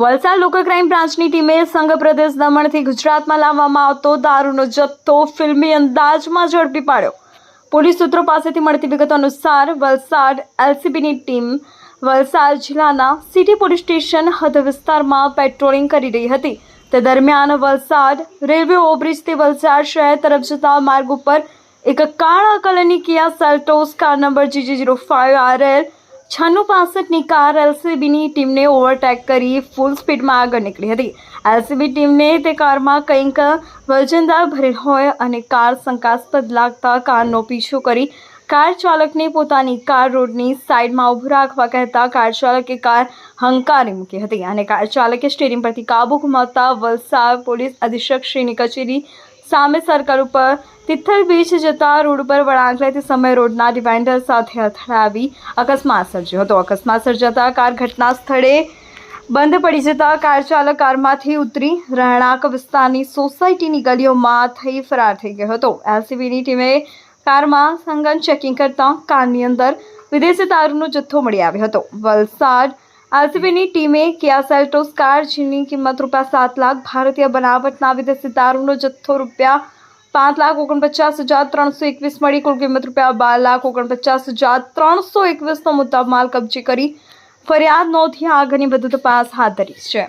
Valsad local crime બ્રાન્ચની ટીમે સંઘ પ્રદેશ દમણથી ગુજરાતમાં લાવવામાં આવતો દારૂનો જથ્થો ફિલ્મી અંદાજમાં ઝડપી પાડ્યો. પોલીસ સૂત્રો પાસેથી મળતી વિગતો અનુસાર વલસાડ એલસીબીની ટીમ વલસાડ જિલ્લાના સિટી પોલીસ સ્ટેશન હદ વિસ્તારમાં પેટ્રોલિંગ કરી રહી હતી. તે દરમિયાન વલસાડ રેલવે ઓવરબ્રિજથી વલસાડ શહેર તરફ જતા માર્ગ ઉપર એક કાળા કલરની Kia Seltos car number GJ zero five RL છન્નું પાસઠની કાર એલસીબીની ટીમને ઓવરટેક કરી ફૂલ સ્પીડમાં આગળ નીકળી હતી. એલસીબી ટીમને તે કારમાં કંઈક વજનદાર ભરેલ હોય અને કાર શંકાસ્પદ લાગતા કારનો પીછો કરી કાર ચાલકને પોતાની કાર રોડની સાઈડમાં ઊભું રાખવા કહેતા કાર ચાલકે કાર હંકારી મૂકી હતી અને કાર ચાલકે સ્ટેરિંગ પરથી કાબુ ગુમાવતા વલસાડ પોલીસ અધિક્ષક શ્રીની કચેરી સામે સર્કલ ઉપર તિથલ બીચ જતા રોડ પર વળાંક લેતી સમયે રોડના ડિવાઇન્ડર સાથે અથડાવી અકસ્માત સર્જ્યો હતો. અકસ્માત સર્જાતા કાર ઘટના સ્થળે બંધ પડી જતા કાર ચાલક કારમાંથી ઉતરી રહેણાંક વિસ્તારની સોસાયટીની ગલીઓમાં થઈ ફરાર થઈ ગયો હતો. એલસીબીની ટીમે કારમાં સંગન ચેકિંગ કરતા કારની અંદર વિદેશી દારૂનો જથ્થો મળી આવ્યો હતો. વલસાડ એલસીબીની ટીમે કિયા સેલ્ટોસ કાર કિંમત રૂપિયા સાત લાખ, ભારતીય બનાવટના વિદેશી દારૂનો જથ્થો રૂપિયા પાંચ લાખ, ઓગણપચાસ હજાર ત્રણસો એકવીસ મળી કુલ કિંમત રૂપિયા બાર લાખ, ઓગણપચાસ હજાર ત્રણસો એકવીસનો મુદ્દા માલ કબજે કરી ફરિયાદ નોંધી આગળની વધુ તપાસ હાથ ધરી છે.